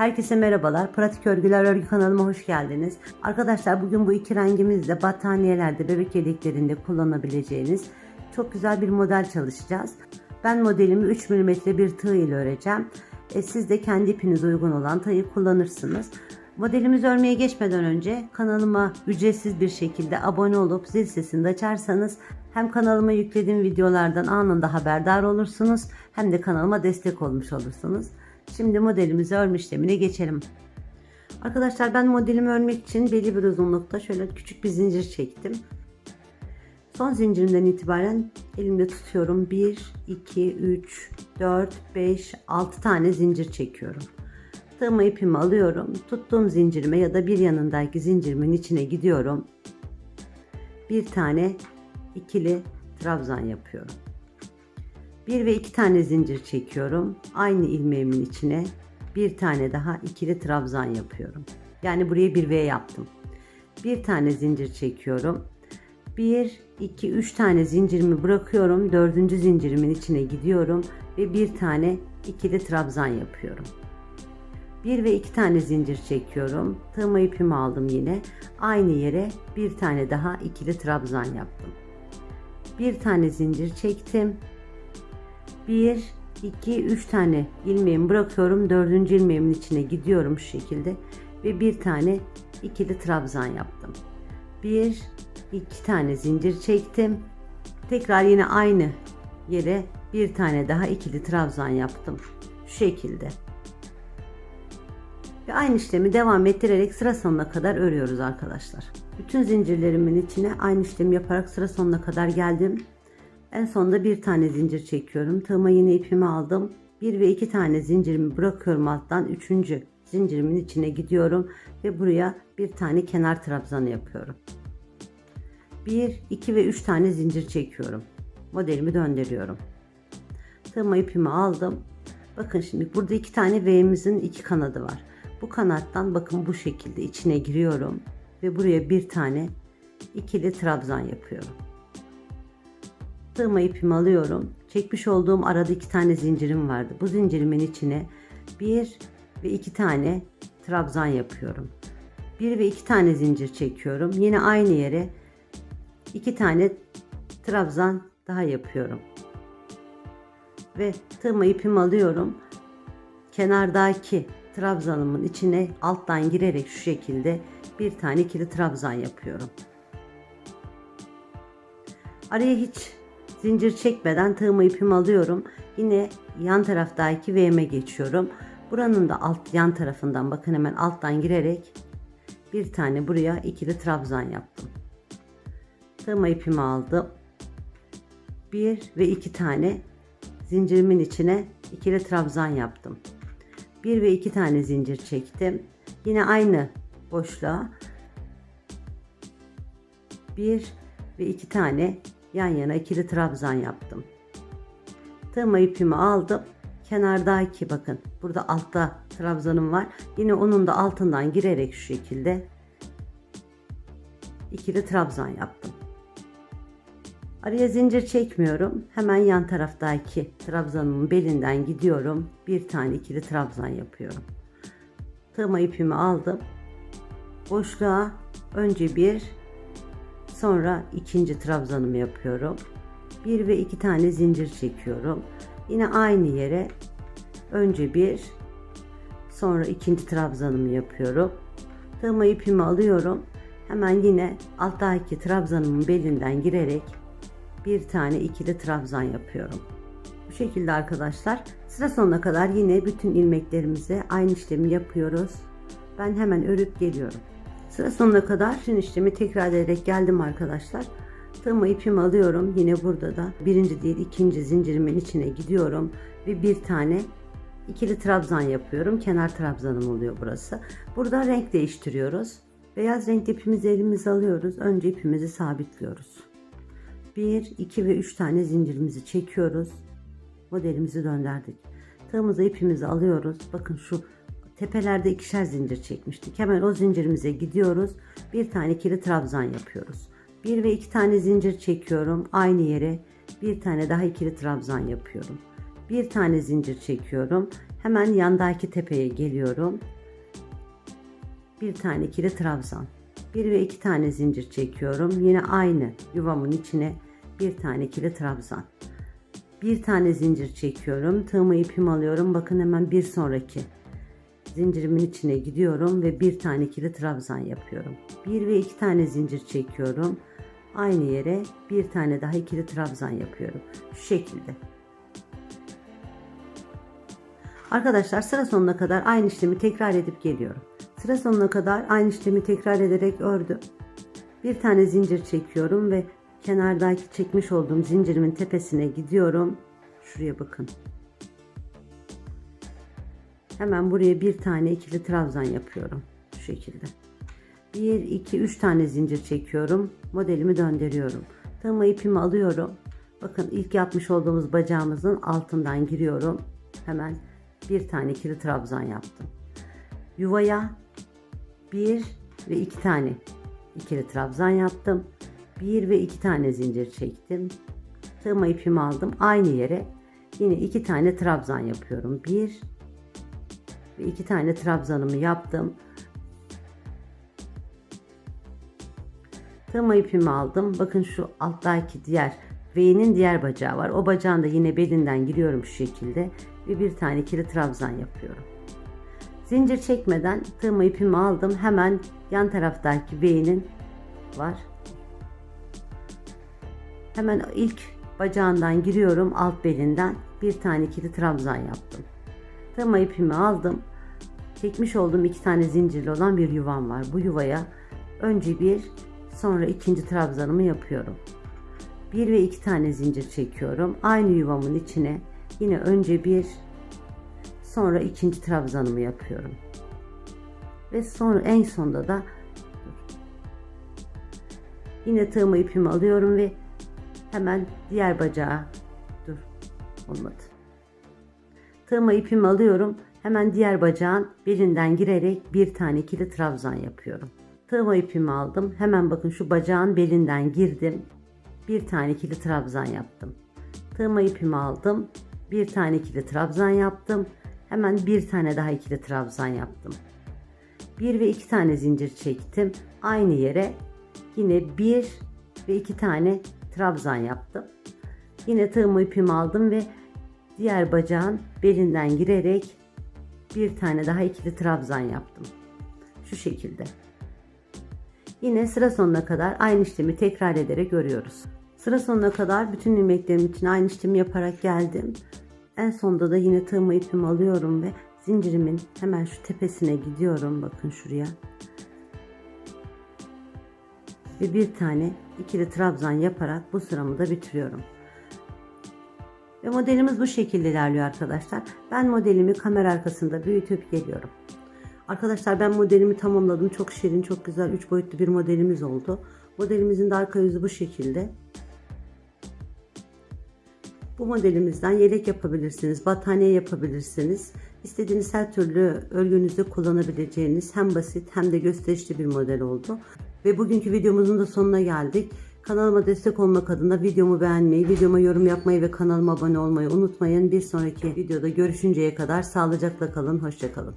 Herkese merhabalar. Pratik Örgüler Örgü kanalıma hoş geldiniz. Arkadaşlar bugün bu iki rengimizle battaniyelerde, bebek yedeklerinde kullanabileceğiniz çok güzel bir model çalışacağız. Ben modelimi 3 mm bir tığ ile öreceğim. E, siz de kendi ipinize uygun olan tığı kullanırsınız. Modelimizi örmeye geçmeden önce kanalıma ücretsiz bir şekilde abone olup zil sesini de açarsanız hem kanalıma yüklediğim videolardan anında haberdar olursunuz hem de kanalıma destek olmuş olursunuz. Şimdi modelimizi örme işlemine geçelim. Arkadaşlar ben modelimi örmek için belli bir uzunlukta şöyle küçük bir zincir çektim. Son zincirimden itibaren elimde tutuyorum. 1, 2, 3, 4, 5, 6 tane zincir çekiyorum. Tığımı ipimi alıyorum. Tuttuğum zincirime ya da bir yanındaki zincirimin içine gidiyorum. Bir tane ikili trabzan yapıyorum. Bir ve iki tane zincir çekiyorum. Aynı ilmeğimin içine bir tane daha ikili trabzan yapıyorum. Yani buraya bir V yaptım. Bir tane zincir çekiyorum. 1, 2, 3 tane zincirimi bırakıyorum. Dördüncü zincirimin içine gidiyorum ve bir tane ikili trabzan yapıyorum. Bir ve iki tane zincir çekiyorum. Tığma ipimi aldım yine. Aynı yere bir tane daha ikili trabzan yaptım. Bir tane zincir çektim. 1, 2, 3 tane ilmeğimi bırakıyorum. Dördüncü ilmeğimin içine gidiyorum şu şekilde. Ve bir tane ikili trabzan yaptım. 1, 2 tane zincir çektim. Tekrar yine aynı yere bir tane daha ikili trabzan yaptım. Şu şekilde. Ve aynı işlemi devam ettirerek sıra sonuna kadar örüyoruz arkadaşlar. Bütün zincirlerimin içine aynı işlemi yaparak sıra sonuna kadar geldim. En sonunda bir tane zincir çekiyorum. Tığıma yine ipimi aldım. Bir ve iki tane zincirimi bırakıyorum alttan. Üçüncü zincirimin içine gidiyorum. Ve buraya bir tane kenar trabzanı yapıyorum. Bir, iki ve üç tane zincir çekiyorum. Modelimi döndürüyorum. Tığıma ipimi aldım. Bakın şimdi burada iki tane V'mizin iki kanadı var. Bu kanattan bakın bu şekilde içine giriyorum. Ve buraya bir tane ikili trabzan yapıyorum. Tığıma ipimi alıyorum. Çekmiş olduğum arada iki tane zincirim vardı. Bu zincirimin içine bir ve iki tane trabzan yapıyorum. Bir ve iki tane zincir çekiyorum. Yine aynı yere iki tane trabzan daha yapıyorum. Ve tığıma ipimi alıyorum. Kenardaki trabzanımın içine alttan girerek şu şekilde bir tane ikili trabzan yapıyorum. Araya hiç zincir çekmeden tığımı ipimi alıyorum. Yine yan taraftaki V'me geçiyorum. Buranın da alt yan tarafından bakın hemen alttan girerek bir tane buraya ikili trabzan yaptım. Tığıma ipimi aldım. Bir ve iki tane zincirimin içine ikili trabzan yaptım. Bir ve iki tane zincir çektim. Yine aynı boşluğa bir ve iki tane yan yana ikili trabzan yaptım. Tığıma ipimi aldım. Kenardaki bakın burada altta trabzanım var. Yine onun da altından girerek şu şekilde ikili trabzan yaptım. Araya zincir çekmiyorum. Hemen yan taraftaki trabzanımın belinden gidiyorum. Bir tane ikili trabzan yapıyorum. Tığıma ipimi aldım. Boşluğa önce bir Sonra ikinci trabzanımı yapıyorum. Bir ve iki tane zincir çekiyorum. Yine aynı yere önce bir sonra ikinci trabzanımı yapıyorum. Tığıma ipimi alıyorum. Hemen yine alttaki trabzanımın belinden girerek bir tane ikili trabzan yapıyorum. Bu şekilde arkadaşlar sıra sonuna kadar yine bütün ilmeklerimize aynı işlemi yapıyoruz. Ben hemen örüp geliyorum. Sıra sonuna kadar bütün işlemi tekrar ederek geldim arkadaşlar. Tığımı ipimi alıyorum. Yine burada da birinci değil ikinci zincirimin içine gidiyorum. Ve bir tane ikili trabzan yapıyorum. Kenar trabzanım oluyor burası. Burada renk değiştiriyoruz. Beyaz renk ipimizi elimize alıyoruz. Önce ipimizi sabitliyoruz. 1, 2 ve 3 tane zincirimizi çekiyoruz. Modelimizi döndürdük. Tığımıza ipimizi alıyoruz. Bakın şu tepelerde ikişer zincir çekmiştik. Hemen o zincirimize gidiyoruz. Bir tane ikili trabzan yapıyoruz. Bir ve iki tane zincir çekiyorum. Aynı yere bir tane daha ikili trabzan yapıyorum. Bir tane zincir çekiyorum. Hemen yandaki tepeye geliyorum. Bir tane ikili trabzan. Bir ve iki tane zincir çekiyorum. Yine aynı yuvamın içine bir tane ikili trabzan. Bir tane zincir çekiyorum. Tığımı ipimi alıyorum. Bakın hemen bir sonraki zincirimin içine gidiyorum ve bir tane ikili trabzan yapıyorum. Bir ve iki tane zincir çekiyorum. Aynı yere bir tane daha ikili trabzan yapıyorum. Şu şekilde. Arkadaşlar sıra sonuna kadar aynı işlemi tekrar edip geliyorum. Sıra sonuna kadar aynı işlemi tekrar ederek ördüm. Bir tane zincir çekiyorum ve kenardaki çekmiş olduğum zincirimin tepesine gidiyorum. Şuraya bakın. Hemen buraya bir tane ikili trabzan yapıyorum. Şu şekilde. 1, 2, 3 tane zincir çekiyorum. Modelimi döndürüyorum. Tığımı ipimi alıyorum. Bakın ilk yapmış olduğumuz bacağımızın altından giriyorum. Hemen bir tane ikili trabzan yaptım. Yuvaya bir ve iki tane ikili trabzan yaptım. Bir ve iki tane zincir çektim. Tığıma ipimi aldım. Aynı yere yine iki tane trabzan yapıyorum. Bir ve iki tane trabzanımı yaptım. Tığıma ipimi aldım. Bakın şu alttaki diğer V'nin diğer bacağı var. O bacağın da yine belinden giriyorum şu şekilde. Ve bir tane ikili trabzan yapıyorum. Zincir çekmeden tığıma ipimi aldım. Hemen yan taraftaki V'nin var. Hemen ilk bacağından giriyorum alt belinden. Bir tane ikili trabzan yaptım. Tığıma ipimi aldım. Çekmiş olduğum iki tane zincirli olan bir yuvam var. Bu yuvaya önce bir sonra ikinci trabzanımı yapıyorum. Bir ve iki tane zincir çekiyorum. Aynı yuvamın içine yine önce bir sonra ikinci trabzanımı yapıyorum. Ve sonra en sonda da yine tığımı ipimi alıyorum ve hemen diğer bacağa dur olmadı. Tığıma ipimi alıyorum. Hemen diğer bacağın belinden girerek bir tane ikili trabzan yapıyorum. Tığıma ipimi aldım. Hemen bakın şu bacağın belinden girdim. Bir tane ikili trabzan yaptım. Tığıma ipimi aldım. Bir tane ikili trabzan yaptım. Hemen bir tane daha ikili trabzan yaptım. Bir ve iki tane zincir çektim. Aynı yere yine bir ve iki tane trabzan yaptım. Yine tığımı ipimi aldım ve diğer bacağın belinden girerek bir tane daha ikili trabzan yaptım. Şu şekilde. Yine sıra sonuna kadar aynı işlemi tekrar ederek örüyoruz. Sıra sonuna kadar bütün ilmeklerim için aynı işlemi yaparak geldim. En sonda da yine tığımı ipimi alıyorum ve zincirimin hemen şu tepesine gidiyorum. Bakın şuraya. Ve bir tane ikili trabzan yaparak bu sıramı da bitiriyorum. Ve modelimiz bu şekilde ilerliyor arkadaşlar. Ben modelimi kamera arkasında büyütüp geliyorum. Arkadaşlar ben modelimi tamamladım. Çok şirin, çok güzel 3 boyutlu bir modelimiz oldu. Modelimizin de arka yüzü bu şekilde. Bu modelimizden yelek yapabilirsiniz, battaniye yapabilirsiniz. İstediğiniz her türlü örgünüzde kullanabileceğiniz hem basit hem de gösterişli bir model oldu. Ve bugünkü videomuzun da sonuna geldik. Kanalıma destek olmak adına videomu beğenmeyi, videoma yorum yapmayı ve kanalıma abone olmayı unutmayın. Bir sonraki videoda görüşünceye kadar sağlıcakla kalın, hoşçakalın.